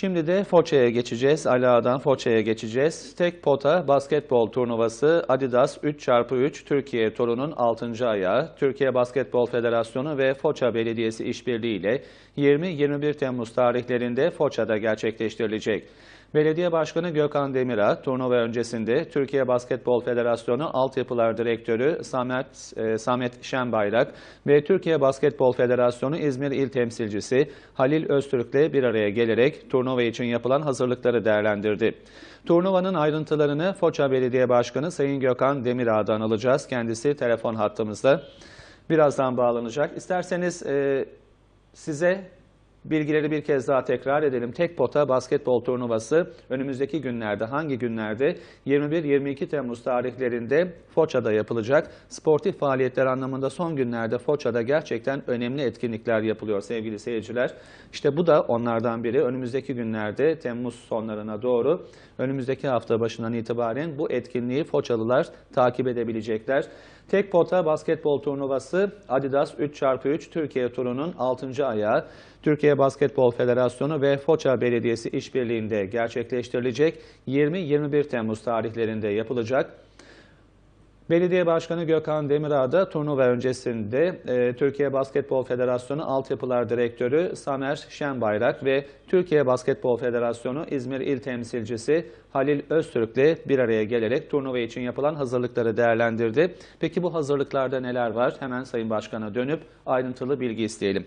Şimdi de Foça'ya geçeceğiz. Ala'dan Foça'ya geçeceğiz. Tek pota basketbol turnuvası Adidas 3x3 Türkiye turunun 6. ayağı. Türkiye Basketbol Federasyonu ve Foça Belediyesi işbirliğiyle 20-21 Temmuz tarihlerinde Foça'da gerçekleştirilecek. Belediye Başkanı Gökhan Demirağ, turnuva öncesinde Türkiye Basketbol Federasyonu Altyapılar Direktörü Samet, e, Samet Şenbayrak ve Türkiye Basketbol Federasyonu İzmir İl Temsilcisi Halil Öztürk'le bir araya gelerek turnuva için yapılan hazırlıkları değerlendirdi. Turnuvanın ayrıntılarını Foça Belediye Başkanı Sayın Gökhan Demirağ'dan alacağız. Kendisi telefon hattımızda. Birazdan bağlanacak. İsterseniz e, size Bilgileri bir kez daha tekrar edelim. Tek pota basketbol turnuvası önümüzdeki günlerde hangi günlerde 21-22 Temmuz tarihlerinde Foça'da yapılacak. Sportif faaliyetler anlamında son günlerde Foça'da gerçekten önemli etkinlikler yapılıyor sevgili seyirciler. İşte bu da onlardan biri. Önümüzdeki günlerde Temmuz sonlarına doğru önümüzdeki hafta başından itibaren bu etkinliği Foçalılar takip edebilecekler. Tek pota basketbol turnuvası Adidas 3x3 Türkiye turunun 6. ayağı Türkiye Basketbol Federasyonu ve Foça Belediyesi işbirliğinde gerçekleştirilecek 20-21 Temmuz tarihlerinde yapılacak. Belediye Başkanı Gökhan Demirağ da turnuva öncesinde e, Türkiye Basketbol Federasyonu Altyapılar Direktörü Samer Şenbayrak ve Türkiye Basketbol Federasyonu İzmir İl Temsilcisi Halil Öztürk'le bir araya gelerek turnuva için yapılan hazırlıkları değerlendirdi. Peki bu hazırlıklarda neler var? Hemen Sayın Başkan'a dönüp ayrıntılı bilgi isteyelim.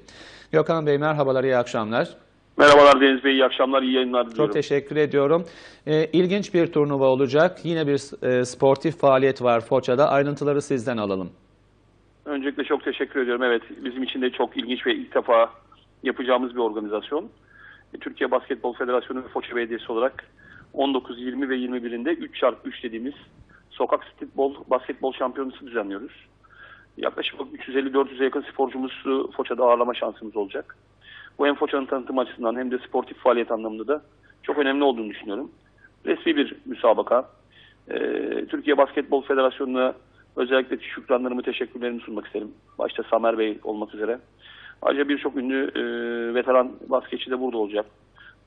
Gökhan Bey merhabalar, iyi akşamlar. Merhabalar Deniz Bey, iyi akşamlar, iyi yayınlar diliyorum. Çok teşekkür ediyorum. E, ilginç bir turnuva olacak. Yine bir e, sportif faaliyet var Foça'da. Ayrıntıları sizden alalım. Öncelikle çok teşekkür ediyorum. Evet, bizim için de çok ilginç ve ilk defa yapacağımız bir organizasyon. E, Türkiye Basketbol Federasyonu ve Foça Belediyesi olarak 19, 20 ve 21'inde 3x3 dediğimiz sokak streetball, basketbol şampiyonası düzenliyoruz. Yaklaşık 350-400'e yakın sporcumuzu Foça'da ağırlama şansımız olacak. Bu hem Foça'nın tanıtım açısından hem de sportif faaliyet anlamında da çok önemli olduğunu düşünüyorum. Resmi bir müsabaka. Ee, Türkiye Basketbol Federasyonu'na özellikle şükranlarımı, teşekkürlerimi sunmak isterim. Başta Samer Bey olmak üzere. Ayrıca birçok ünlü e, veteran basketçi de burada olacak.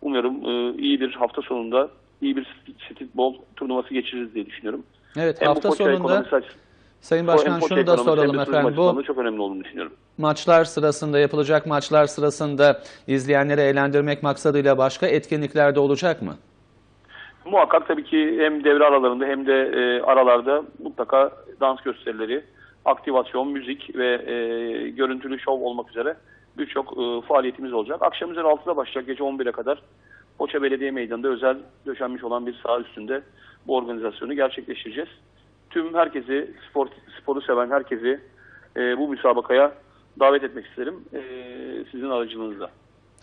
Umuyorum e, iyi bir hafta sonunda iyi bir streetball turnuvası geçiririz diye düşünüyorum. Evet Hem hafta sonunda Sayın Başkan şunu da soralım efendim. Bu çok önemli olduğunu düşünüyorum. maçlar sırasında yapılacak maçlar sırasında izleyenleri eğlendirmek maksadıyla başka etkinlikler de olacak mı? Muhakkak tabii ki hem devre aralarında hem de e, aralarda mutlaka dans gösterileri, aktivasyon, müzik ve e, görüntülü şov olmak üzere birçok e, faaliyetimiz olacak. Akşam üzeri 6'da başlayacak gece 11'e kadar Foça Belediye Meydanı'nda özel döşenmiş olan bir saha üstünde bu organizasyonu gerçekleştireceğiz. Tüm herkesi, spor, sporu seven herkesi e, bu müsabakaya davet etmek isterim e, sizin aracılığınızla.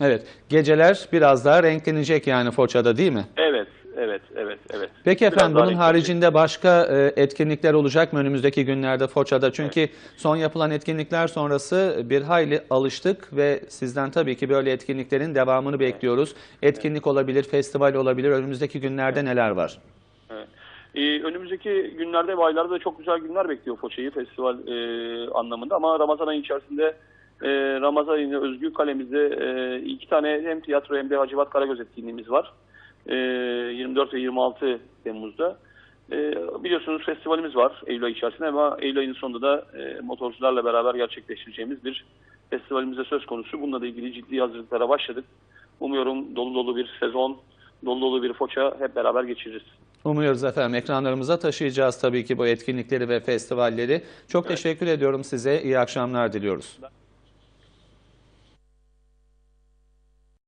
Evet. Geceler biraz daha renklenecek yani Foça'da değil mi? Evet, evet, evet, evet. Peki efendim bunun haricinde başka e, etkinlikler olacak mı önümüzdeki günlerde Foça'da? Çünkü son yapılan etkinlikler sonrası bir hayli alıştık ve sizden tabii ki böyle etkinliklerin devamını bekliyoruz. Etkinlik olabilir, festival olabilir. Önümüzdeki günlerde neler var? Ee, önümüzdeki günlerde ve aylarda da çok güzel günler bekliyor Foça'yı festival e, anlamında ama Ramazan ayı içerisinde e, Ramazan ayına özgü kalemizde e, iki tane hem tiyatro hem de Hacivat Karagöz etkinliğimiz var. E, 24 ve 26 Temmuz'da. E, biliyorsunuz festivalimiz var Eylül ayı içerisinde ama Eylül ayının sonunda da e, motorcularla beraber gerçekleştireceğimiz bir festivalimize söz konusu. Bununla da ilgili ciddi hazırlıklara başladık. Umuyorum dolu dolu bir sezon, dolu dolu bir Foça hep beraber geçiririz. Umuyoruz efendim. Ekranlarımıza taşıyacağız tabii ki bu etkinlikleri ve festivalleri. Çok teşekkür ediyorum size. İyi akşamlar diliyoruz.